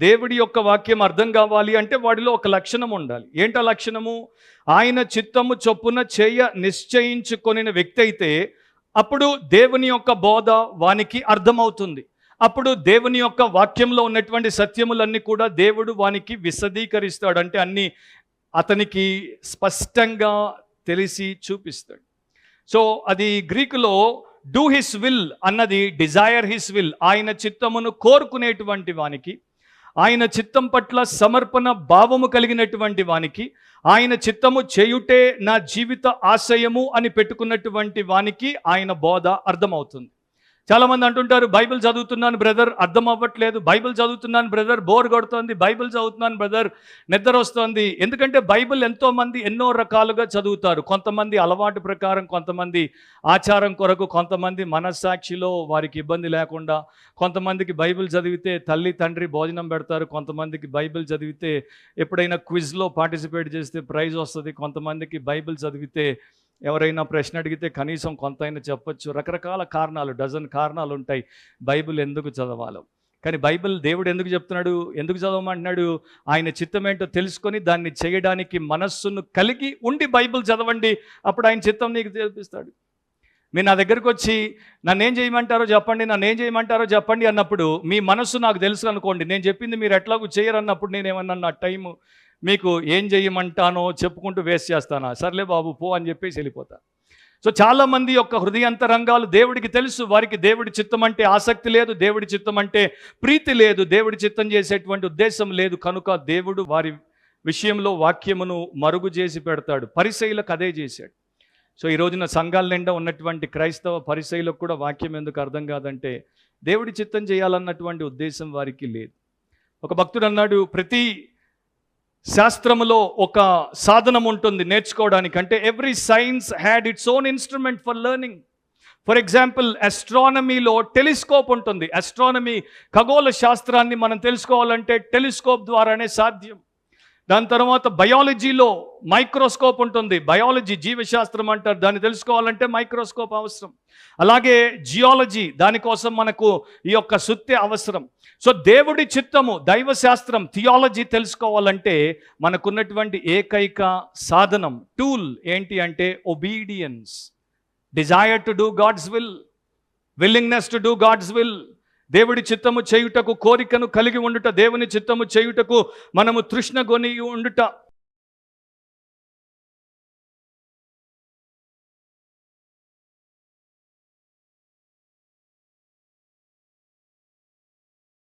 దేవుడి యొక్క వాక్యం అర్థం కావాలి అంటే వాడిలో ఒక లక్షణం ఉండాలి. ఏంట లక్షణము? ఆయన చిత్తము చొప్పున చేయ నిశ్చయించుకొనిన వ్యక్తి అయితే అప్పుడు దేవుని యొక్క బోధ వానికి అర్థమవుతుంది. అప్పుడు దేవుని యొక్క వాక్యంలో ఉన్నటువంటి సత్యములన్నీ కూడా దేవుడు వానికి విశదీకరిస్తాడు. అంటే అన్ని అతనికి స్పష్టంగా తెలిసి చూపిస్తాడు. సో అది గ్రీకులో డూ హిస్ విల్ అన్నది డిజైర్ హిస్ విల్ ఆయన చిత్తమును కోరుకునేటువంటి వానికి ఆయన చిత్తం పట్ల సమర్పణ భావము కలిగినటువంటి వానికి ఆయన చిత్తము చేయుటే నా జీవిత ఆశయము అని పెట్టుకున్నటువంటి వానికి ఆయన బోధ అర్థమవుతుంది. చాలామంది అంటుంటారు బైబిల్ చదువుతున్నాను బ్రదర్ అర్థం అవ్వట్లేదు. బైబిల్ చదువుతున్నాను బ్రదర్ బోర్ కొడుతోంది. బైబిల్ చదువుతున్నాను బ్రదర్ నిద్ర వస్తోంది. ఎందుకంటే బైబిల్ ఎంతోమంది ఎన్నో రకాలుగా చదువుతారు. కొంతమంది అలవాటు ప్రకారం కొంతమంది ఆచారం కొరకు కొంతమంది మనస్సాక్షిలో వారికి ఇబ్బంది లేకుండా కొంతమందికి బైబిల్ చదివితే తల్లి తండ్రి భోజనం పెడతారు. కొంతమందికి బైబిల్ చదివితే ఎప్పుడైనా క్విజ్లో పార్టిసిపేట్ చేస్తే ప్రైజ్ వస్తుంది. కొంతమందికి బైబిల్ చదివితే ఎవరైనా ప్రశ్న అడిగితే కనీసం కొంతైనా చెప్పొచ్చు. రకరకాల కారణాలు డజన్ కారణాలు ఉంటాయి. బైబిల్ ఎందుకు చదవాలో? కానీ బైబిల్ దేవుడు ఎందుకు చెప్తున్నాడు? ఎందుకు చదవమంటున్నాడు? ఆయన చిత్తం ఏంటో తెలుసుకొని దాన్ని చేయడానికి మనస్సును కలిగి ఉండి బైబిల్ చదవండి. అప్పుడు ఆయన చిత్తం నీకు తెలిపిస్తాడు. మీరు నా దగ్గరకు వచ్చి నన్ను ఏం చేయమంటారో చెప్పండి నన్ను ఏం చేయమంటారో చెప్పండి అన్నప్పుడు మీ మనస్సు నాకు తెలుసు అనుకోండి. నేను చెప్పింది మీరు ఎట్లాగూ చేయరు అన్నప్పుడు నేను నా టైము మీకు ఏం చేయమంటానో చెప్పుకుంటూ వేస్ట్ చేస్తానా? సర్లే బాబు పో అని చెప్పేసి వెళ్ళిపోతా. సో చాలామంది యొక్క హృదయంతరంగాలు దేవుడికి తెలుసు. వారికి దేవుడి చిత్తం అంటే ఆసక్తి లేదు దేవుడి చిత్తం అంటే ప్రీతి లేదు దేవుడి చిత్తం చేసేటువంటి ఉద్దేశం లేదు. కనుక దేవుడు వారి విషయంలో వాక్యమును మరుగు చేసి పెడతాడు. పరిశైలకు అదే చేశాడు. సో ఈ రోజున సంఘాల నిండా ఉన్నటువంటి క్రైస్తవ పరిశైలకు కూడా వాక్యం ఎందుకు అర్థం కాదంటే దేవుడి చిత్తం చేయాలన్నటువంటి ఉద్దేశం వారికి లేదు. ఒక భక్తుడు అన్నాడు ప్రతి శాస్త్రములో ఒక సాధనం ఉంటుంది నేర్చుకోవడానికి అంటే every science had its own instrument for learning for example అస్ట్రానమీలో telescope ఉంటుంది. అస్ట్రానమీ ఖగోళ శాస్త్రాన్ని మనం తెలుసుకోవాలంటే టెలిస్కోప్ ద్వారానే సాధ్యం. దాని తర్వాత బయాలజీలో మైక్రోస్కోప్ ఉంటుంది. బయాలజీ జీవశాస్త్రం అంటారు. దాన్ని తెలుసుకోవాలంటే మైక్రోస్కోప్ అవసరం. అలాగే జియాలజీ దానికోసం మనకు ఈ యొక్క సుత్తి అవసరం. సో దేవుడి చిత్తము దైవశాస్త్రం థియాలజీ తెలుసుకోవాలంటే మనకున్నటువంటి ఏకైక సాధనం టూల్ ఏంటి అంటే obedience. Desire to do God's will willingness to do God's will దేవుడి చిత్తము చేయుటకు కోరికను కలిగి ఉండుట దేవుని చిత్తము చేయుటకు మనము తృష్ణ కొని ఉండుట